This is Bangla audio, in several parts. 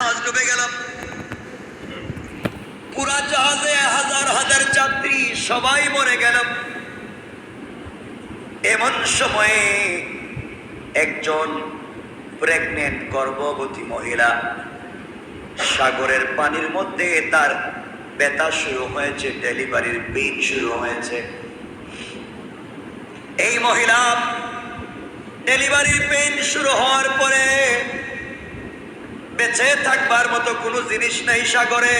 ডুবে গেল পুরা জাহাজে হাজার হাজার যাত্রী, সবাই মরে গেল এমন সময়ে একজন প্রেগনেন্ট গর্ভবতী মহিলা সাগরের পানির মধ্যে তার ব্যথা শুরু হয়েছে ডেলিভারির পেইন শুরু হয়েছে। এই মহিলা ডেলিভারির পেইন শুরু হওয়ার পরে বেঁচে থাকবার মতো কোনো জিনিস নেই সাগরে।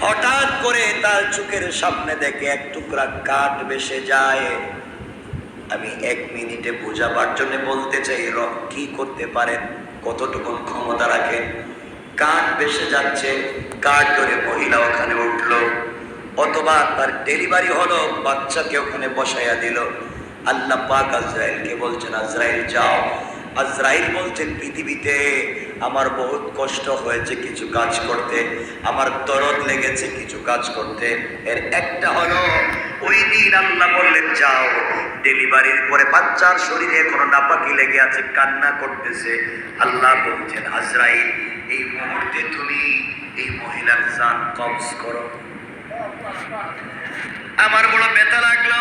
হঠাৎ করে তার চোখের সামনে দেখে এক টুকরা কাঠ বেসে যায়। আমি এক মিনিটে বোঝাবার জন্য বলতে চাই, রব কি করতে পারেন? কতটুকু ক্ষমতা রাখেন? কাঠ বেসে যাচ্ছে, কাঠ ধরে মহিলা ওখানে উঠল। অথবা তার ডেলিভারি হলো, বাচ্চাকে ওখানে বসাইয়া দিল। আল্লাহ পাক আজরাইলকে বলছেন, আজরাইল যাও। আজরাইল বলছেন, পৃথিবীতে আমার বহুত কষ্ট হয়েছে কিছু কাজ করতে, আমার দরদ লেগেছে কিছু কাজ করতে। এর একটা হলো, ওই দিন আল্লাহ বললেন, যাও, ডেলিভারির পরে বাচ্চার শরীরে কোনো নাপাকি লেগে আছে, কান্না করতেছে। আল্লাহ বলছেন, আজরাইল, এই মুহূর্তে তুমি এই মহিলার জান কবজ করো। আমার বড় ব্যথা লাগল।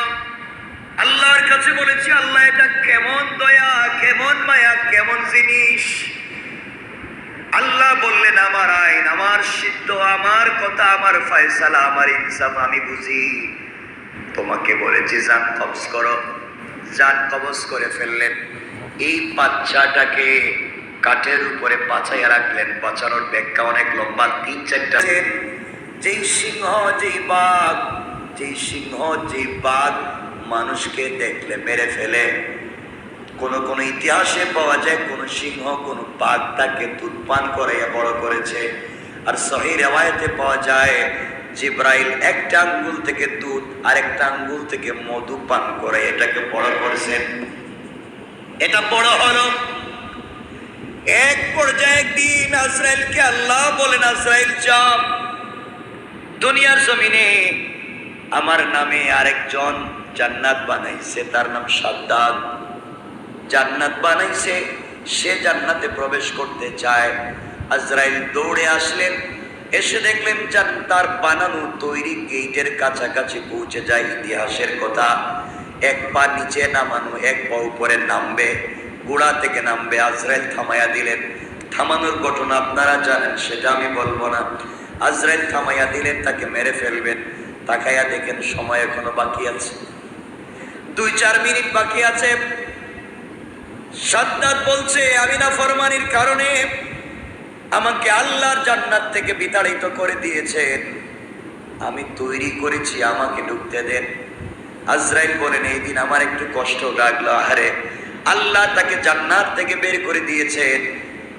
আল্লাহর কাছে বলেছি, আল্লাহ, এটা কেমন দয়া, কেমন মায়া, কেমন জিনিস? আল্লাহ বললেন, আমার আইন, আমার সিদ্ধ, আমার কথা, আমার ফয়সালা, আমার ইনসাফ, আমি বুঝি। তোমাকে বলেছি জান কবজ করো। জান কবজ করে ফেললেন। এই বাচ্চাটাকে কাঠের উপরে পাচাইয়া রাখলেন। বাঁচানোর ব্যাখ্যা অনেক লম্বা, তিন চারটা। যেই সিংহ, যেই বাঘ, যেই সিংহ, যেই বাঘ মানুষকে দেখলে, মেরে ফেলে। কোন কোন ইতিহাসে পাওয়া যায়, কোন সিংহ, কোন বাঘ তাকে দুধ পান করাইয়া বড় করেছে। আর সহি রেওয়ায়তে পাওয়া যায়, জিব্রাইল একটা আঙ্গুল থেকে দুধ আর একটা আঙ্গুল থেকে মধু পান করে, এটাকে বড় করেছেন। এটা বড় হলো। এক পর্যায়ে একদিন আজরাইলকে আল্লাহ বলেন, আজরাইল চাপ দুনিয়ার জমিনে আমার নামে আরেকজন জান্নাত বানাইছে, তার নাম সাদ্দাদ। জান্নাত বানাইছে, সে জান্নাতে প্রবেশ করতে চায়। আজরাইল দৌড়ে আসলেন, এসে দেখলেন জান- তার বানানো তৈরি গেইটের কাছাকাছি পৌঁছে যায় ইতিহাসের কথা। এক পা নিচে নামানো, এক পা উপরে নামবে, গোড়া থেকে নামবে, আজরাইল থামাইয়া দিলেন। থামানোর ঘটনা আপনারা জানেন, সেটা আমি বলব না। আজরাইল থামাইয়া দিলেন, তাকে মেরে ফেলবেন। তাকাইয়া দেখেন, সময় এখনও বাকি আছে। দুই চার মিনিট বাকি আছে সাদ্দাত বলছে, আমি না ফরমানির কারণে আমাকে আল্লাহর জান্নাত থেকে বিতাড়িত করে দিয়েছেন। আমি তৈরি করেছি, আমাকে ঢুকতে দেন। আজরাইল বলেন, এই দিন আমার একটু কষ্ট লাগল, আহারে। আল্লাহ তাকে জান্নাত থেকে বের করে দিয়েছেন,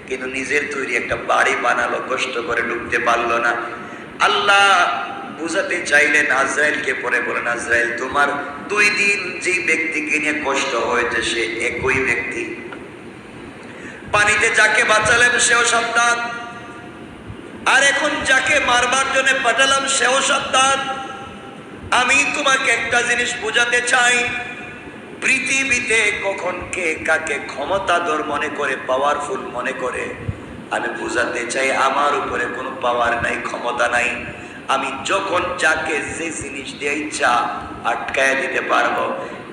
কিন্তু নিজের তৈরি একটা বাড়ি বানালো, কষ্ট করে ঢুকতে পারল না। আল্লাহ বুঝাতে চাইলেন আজরাইলকে পরে বলেন আজরাইল তোমার দুই দিন যে ব্যক্তিকে নিয়ে কষ্ট হয়েছে, সে একই ব্যক্তি। পানিতে যাকে বাঁচালেন, সেও সাবধান। আর এখন যাকে মারবার জন্য পাঠালাম, সেও সাবধান। আমি তোমাকে একটা জিনিস বোঝাতে চাই। পৃথিবীতে কখন কে কাকে ক্ষমতাধর মনে করে পাওয়ারফুল মনে করে, আমি বোঝাতে চাই, আমার উপরে কোনো পাওয়ার নাই, ক্ষমতা নাই। আমি যখন যাকে যে জিনিস দিয়ে ইচ্ছা আটকায় দিতে পারব।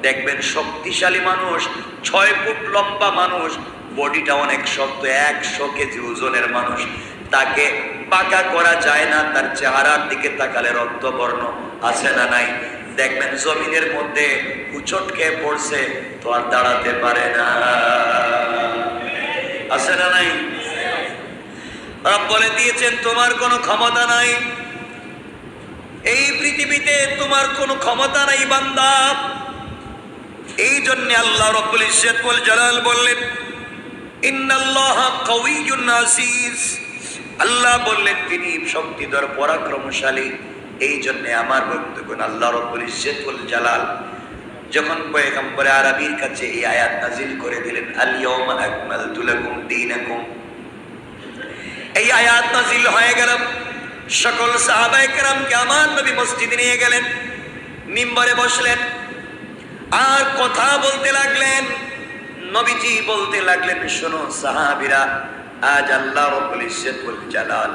দেখবেন শক্তিশালী মানুষ, ছয় ফুট লম্বা মানুষ, বডিটা অনেক শক্ত, একশো কেজি ওজনের মানুষ। তাকে পাকা করা যায় না, তার চেহারার দিকে তাকালে রক্তবর্ণ আছে না নাই। দেখবেন জমিনের মধ্যে উচট খেয়ে পড়ছে, তো আর দাঁড়াতে পারে না। আছে না নাই? বলে দিয়েছেন, তোমার কোনো ক্ষমতা নাই এই পৃথিবীতে তোমার কোনো ক্ষমতা নাই, বান্দা। এই জন্য আল্লাহ রব্বুল ইজ্জত ওয়াল জালাল বললেন, ইন্নাল্লাহ কাউইয়ুন আসিস আল্লাহ বললেন, তিনি শক্তিধর, পরাক্রমশালী। এই জন্য আমার বক্তব্য, আল্লাহ রব্বুল ইজ্জত ওয়াল জালাল। যখন পয়গম্বর আরবির কাছে এই আয়াত নাজিল করে দিলেন আল ইয়াউমা আকমালতু লাকুম দীনাকুম। এই আয়াত নাজিল হয়ে গেল। সকল সাহাবায়ে কেরামকে আমার নবী মসজিদে নিয়ে গেলেন, মিম্বরে বসলেন। আর কথা বলতে লাগলেন, নবীজি বলতে লাগলেন, শোনো সাহাবিরা, আজ আল্লাহ রব্বুল জালাল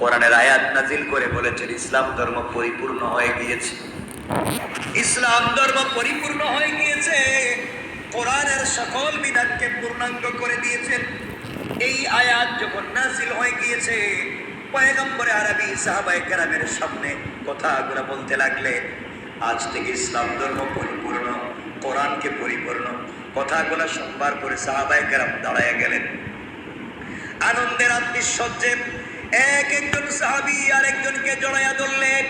কোরআনের আয়াত নাজিল করে বলেছেন, ইসলাম ধর্ম পরিপূর্ণ হয়ে গিয়েছে। ইসলাম ধর্ম পরিপূর্ণ হয়ে গিয়েছে, কোরআনের সকল বিধানকে পূর্ণাঙ্গ করে দিয়েছেন। এই আয়াত যখন নাজিল হয়ে গিয়েছে পয়গম্বরে আরবি সাহাবায়ে কেরামের সামনে কথাগুলো বলতে লাগলে, আজ থেকে ইসলাম ধর্ম পরিপূর্ণ, কোরআনকে পরিপূর্ণ, কথাগুলো শুনবার পরে সাহাবায়ে কেরাম দাঁড়ায় গেলেন। আনন্দের আত্মীশ্বর্যে এক একজন সাহাবি আর একজনকে জড়াইয়া ধরলেন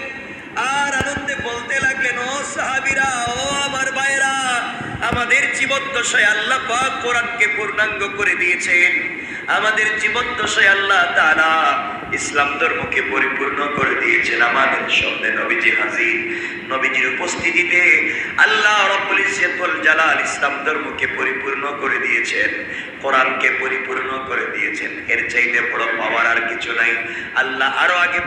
আর আনন্দে বলতে লাগলেন, ও সাহাবিরা, ও আমার ভাইরা আমাদের জীবদ্দশায় আল্লাহ পাক কোরআনকে পূর্ণাঙ্গ করে দিয়েছেন। আমাদের জীবন দশায় আল্লাহ তারা ইসলাম ধর্মকে পরিপূর্ণ করে দিয়েছেন আমাদের সামনে। নবীজি হাজির। নবীজির উপস্থিতিতে আল্লাহ রব্বুল ইজ্জতুল জালাল ইসলাম ধর্মকে পরিপূর্ণ করে দিয়েছেন, কোরআনকে পরিপূর্ণ করে দিয়েছেন। এর চাইতে বড় পাওয়ার আর কিছু নাই। আল্লাহ আরও আগে